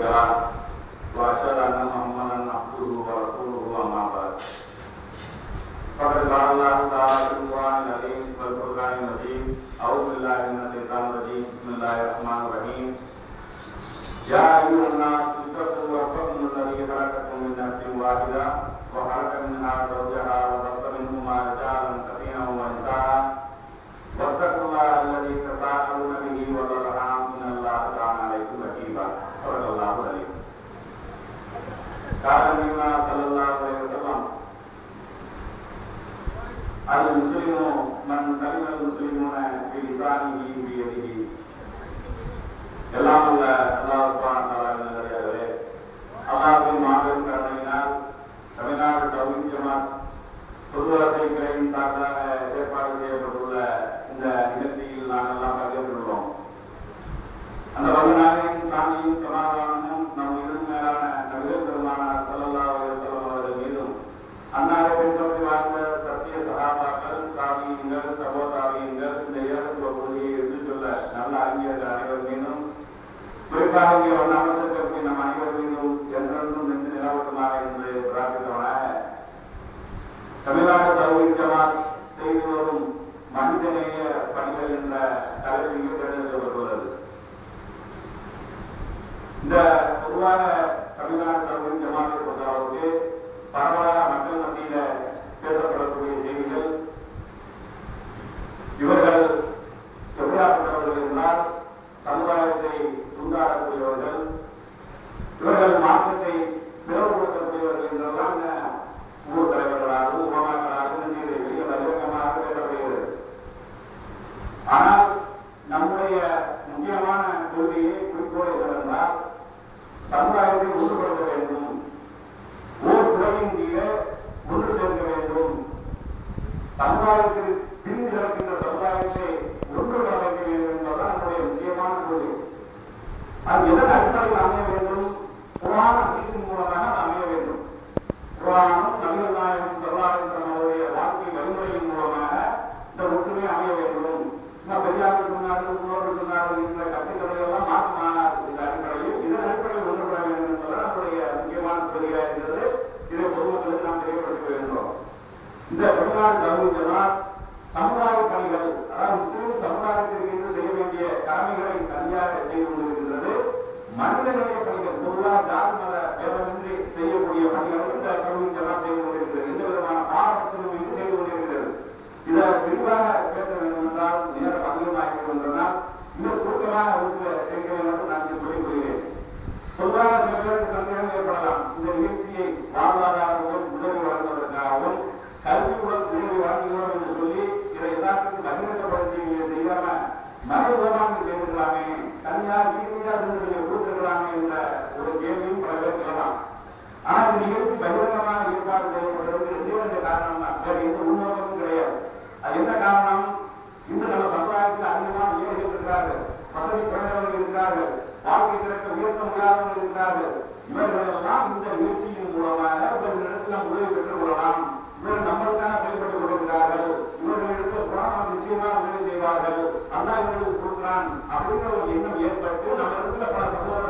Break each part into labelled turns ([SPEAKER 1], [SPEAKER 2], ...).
[SPEAKER 1] واشهد ان محمدا عبده ورسوله اما بعد فقد قال الله تعالى في القران العظيم والفرقان المجيد اعوذ بالله من الشيطان الرجيم بسم الله الرحمن الرحيم يا ايها الناس اتقوا ربكم الذي خلقكم من نفس واحده وخلق منها زوجها وبث منهما رجالا المسلم من سلم المسلمون بلسانه بيده எல்லாம் உள்ள அல்லாஹ் சுப்ஹானஹு வ தஆலா நல்லடியார்களே அல்லாஹ்வின் மாபெரும் கருணையினால் தமிழ்நாடு தௌஹீத் ஜமாத் பொதுவாசை கிளையின் சார்பாக ஏற்பாடு செய்யப்பட்டுள்ள இந்த நிகழ்ச்சியில் நாங்கள் எல்லாம் பங்கேற்றுள்ளோம் அந்த பதினாலின் சாந்தியும் சமாதானமும் குறிப்பாக இங்கே ஒன்றாமத்திற்கு நம் அனைவர் என்றென்றும் நின்று நிலவட்டுமாக என்று பிரார்த்தித்தவனாக தமிழ்நாடு தௌஹீத் செய்து வரும் மனிதநேய பணிகள் என்ற தலைப்பில் தேர்ந்தெடுக்கப்பட்டுள்ளது இந்த பொதுவாக தமிழ்நாடு தௌஹீத் ஜமாத்தை பொறுத்தளவுக்கு பரவலாக சமுதாயத்தில் பிரிந்து கிடக்கின்ற சமுதாயத்தை ஒன்று கலக்க வேண்டும் என்பதுதான் நம்முடைய முக்கியமான கொள்கை அது எதன் அடிப்படையில் அமைய வேண்டும்? புராண ஹதீஸின் மூலமாக அது அமைய வேண்டும். புராணம் நபிகள் நாயகம் சல்லாஹம் அவருடைய வாழ்க்கை வழிமுறையின் மூலமாக இந்த ஒற்றுமை அமைய வேண்டும். இன்னும் பெரியார்கள் சொன்னார்கள் முன்னோர்கள் சொன்னார்கள் இந்த கட்டுக்கதை எல்லாம் மாற்றமானார் இந்த அடிப்படையில் இதன் அடிப்படையில் ஒன்றுபட வேண்டும் என்பது நம்முடைய முக்கியமான கொள்கையாக என்பது இதை பொதுமக்களுக்கு நாம் தெரியப்படுத்த வேண்டும். இந்த தமிழ்நாடு தர்மஜனால் சமுதாய பணிகள் அதாவது முஸ்லிம் சமுதாயத்திற்கு என்று செய்ய வேண்டிய கடமைகளை தனியாக செய்து கொண்டிருக்கின்றது. மனிதநேய பணிகள் பொருளா ஜாதி மத பேதமின்றி செய்யக்கூடிய பணிகளை இந்த தர்மஜனால் செய்து கொண்டிருக்கிறது. எந்த விதமான பாரபட்சமும் செய்து கொண்டிருக்கிறது. இதை விரிவாக பேச வேண்டும் என்றால் நேரம் அதிகமாக இருந்ததால் இன்னும் சுருக்கமாக ஒரு சில செய்திகளை மட்டும் நான் இங்கே சொல்லிக் கொள்கிறேன் பொதுவாக சில பேருக்கு சந்தேகம் ஏற்படலாம் இந்த நிகழ்ச்சியை வாழ்வாதாரங்களும் உதவி வழங்குவதற்காகவும் கல்வியுடன் உதவி வழங்குகிறோம் என்று சொல்லி இதை எல்லாத்துக்கும் பகிரங்கப்படுத்தி செய்யாம மறைமுகமாக செய்திருக்கலாமே தனியார் வீடு வீடா சென்று நீங்க கொடுத்திருக்கலாமே என்ற ஒரு கேள்வியும் பல பேர் கேட்கலாம் ஆனா இந்த நிகழ்ச்சி பகிரங்கமாக ஏற்பாடு செய்யப்பட்டிருக்கு ரெண்டே ரெண்டு காரணம் தான் வேற எந்த உள்நோக்கமும் கிடையாது அது என்ன காரணம் இன்று நம்ம சமுதாயத்தில் அதிகமான ஏழைகள் இருக்கிறார்கள் வசதி குறைந்தவர்கள் இருக்கிறார்கள் வாழ்க்கை திறக்க உயர்த்த முடியாதவர்கள் இருக்கிறார்கள் இவர்கள் எல்லாம் இந்த நிகழ்ச்சியின் மூலமாக இவர்களிடத்தில் நாம் உதவி பெற்றுக் கொள்ளலாம் இவர்கள் நம்மளுக்காக செயல்பட்டுக் கொண்டிருக்கிறார்கள். இவர்களிடத்தில் புராணம் நிச்சயமாக உதவி செய்வார்கள். அல்லா இவர்களுக்கு கொடுக்கிறான் அப்படின்ற ஒரு எண்ணம் ஏற்பட்டு நம்ம இடத்துல பல சமூக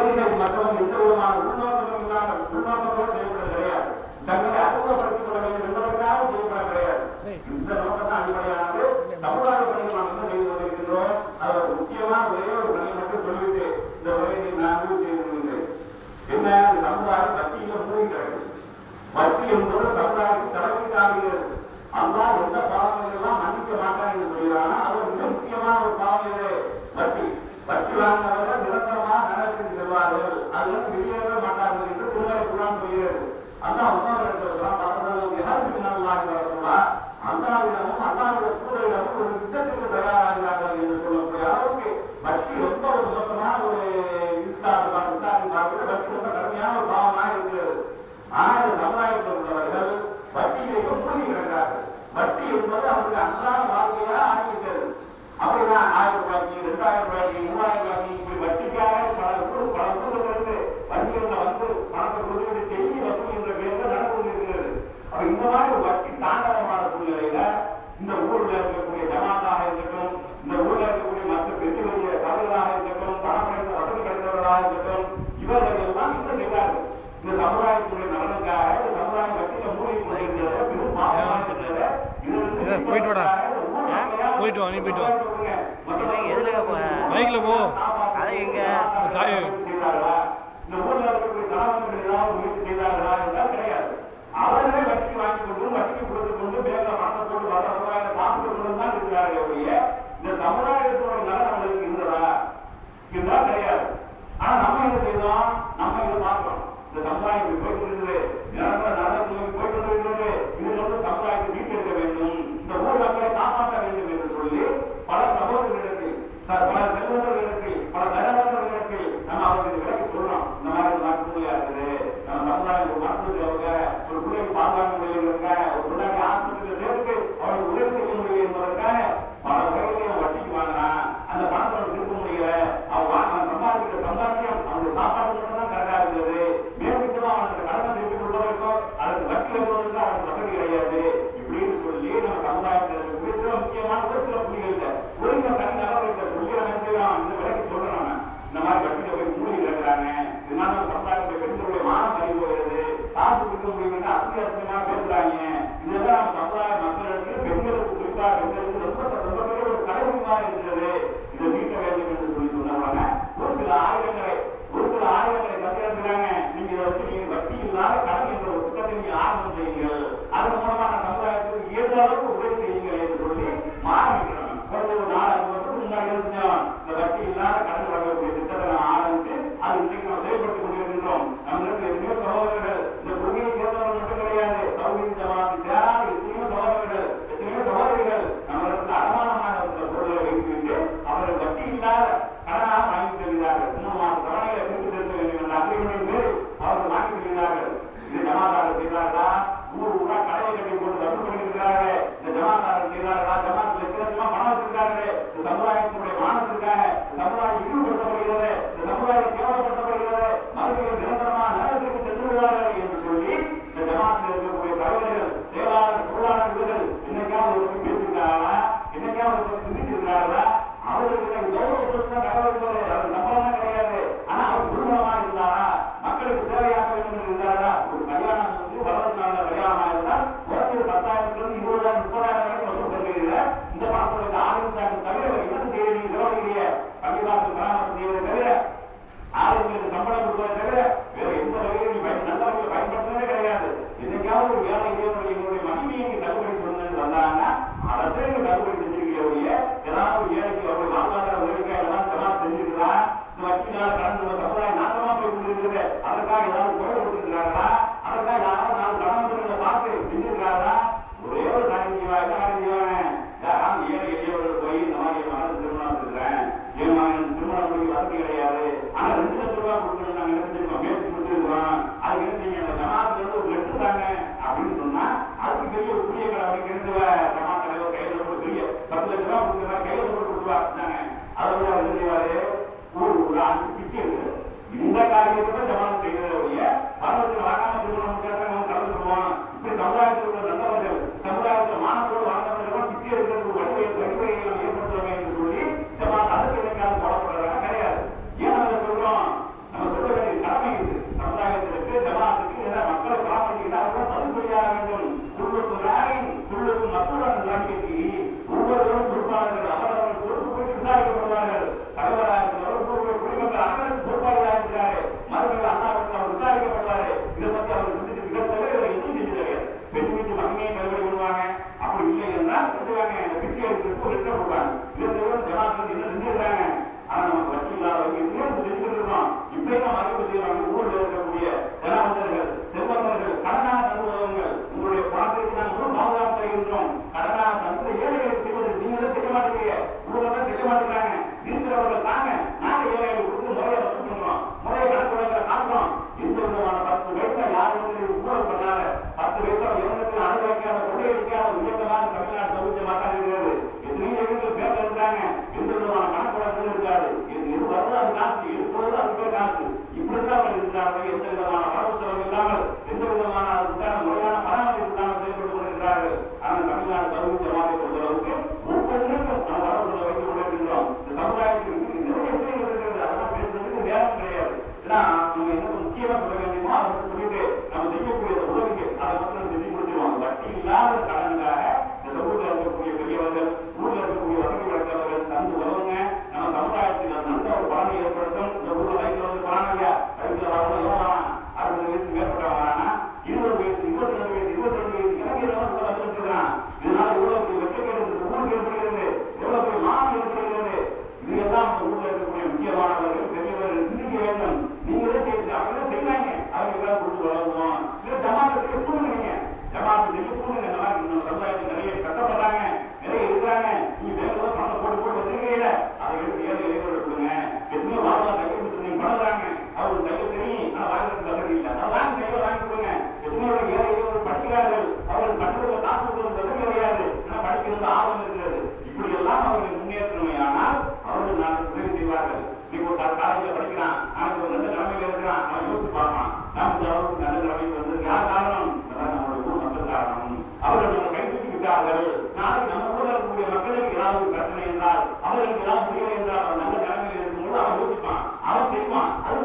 [SPEAKER 1] உலகிலே மற்றவங்க எந்த விதமான உள்நோக்கம் இல்லாமல் உள்நோக்கத்தோடு செய்யப்படுறது கிடையாது. தங்களை அறிமுகப்படுத்திக் கொள்ள வேண்டும் என்பதற்காக செய்யப்பட கிடையாது. இந்த நோக்கம் அடிப்படையானது. சமுதாய பணியில் நாம் என்ன செய்து கொண்டிருக்கின்றோம்? அதில் முக்கியமான ஒரே ஒரு பணியை மட்டும் சொல்லிவிட்டு இந்த உரையை நான் முடிவு செய்து கொள்கின்றேன். என்ன? சமுதாயம் பக்தியில மூடி கிடக்கு பக்தி என்பது சமுதாயத்தின் சமுதாயத்துக்கு தலைமைக்காகிறது அல்லா எந்த பாவங்களை எல்லாம் மன்னிக்க மாட்டான் என்று சொல்கிறானா அது விவாதத்துக்கு வெளியேற மாட்டார்கள் என்று திருமலை குரான் சொல்கிறது அல்லா உசாமி எடுத்திருக்கிறான் யாருக்கு பின்னால் சொன்னா அல்லாவிடமும் அல்லாவுடைய தூதரிடமும் ஒரு யுத்தத்திற்கு தயாராகிறார்கள் என்று சொல்லக்கூடிய அளவுக்கு பக்தி ரொம்ப ஒரு ஒரு இஸ்லாம் இஸ்லாமின் பார்வையில் பக்தி ரொம்ப கடுமையான ஒரு பாவமாக இருக்கிறது. ஆனால் இந்த சமுதாயத்தில் உள்ளவர்கள் வட்டியிலேயே மூழ்கி கிடக்கிறார்கள். வட்டி என்பது அவருக்கு அன்றாட வாழ்க்கையாக ஆகிவிட்டது. அப்படின்னா ஆயிரம் ரூபாய்க்கு ரெண்டாயிரம் ரூபாய்க்கு மூவாயிரம் ரூபாய்க்கு இவர்கள் தான் என்ன செய்தார்கள்? இந்த சமுதாயத்துடைய நலனுக்காக இந்த சமுதாயம் சாப்பிட்டு கொண்டு சமுதாயத்தோட நலன் அவங்களுக்கு இருந்ததா? கிடையாது. நாம இதை பார்க்கிறோம் இந்த சமுதாயம் எப்படி கொண்டிருந்தது நிரந்தர மாணவ சமுதாயத்தை பெண்களுடைய மானம் பறி போகிறது காசு கொடுக்க முடியும் என்று அசிங்க அசிங்கமாக பேசுறாங்க. இதெல்லாம் சமுதாய மக்களிடத்தில் பெண்களுக்கு குறிப்பாக பெண்களுக்கு ரொம்ப ரொம்ப பெரிய ஒரு தலைமுறையாக இருக்கிறது. இருக்கிறதுக்கு ஒரு என்ன கொடுத்தாங்க இவங்க ஜனாதிபதி என்ன செஞ்சிருக்காங்க ஆனா நமக்கு வக்கீல் இல்லாதவங்க எதுவுமே நம்ம அறிவிப்பு செய்யறாங்க Nào, người ta. அவன் செய்வான். அது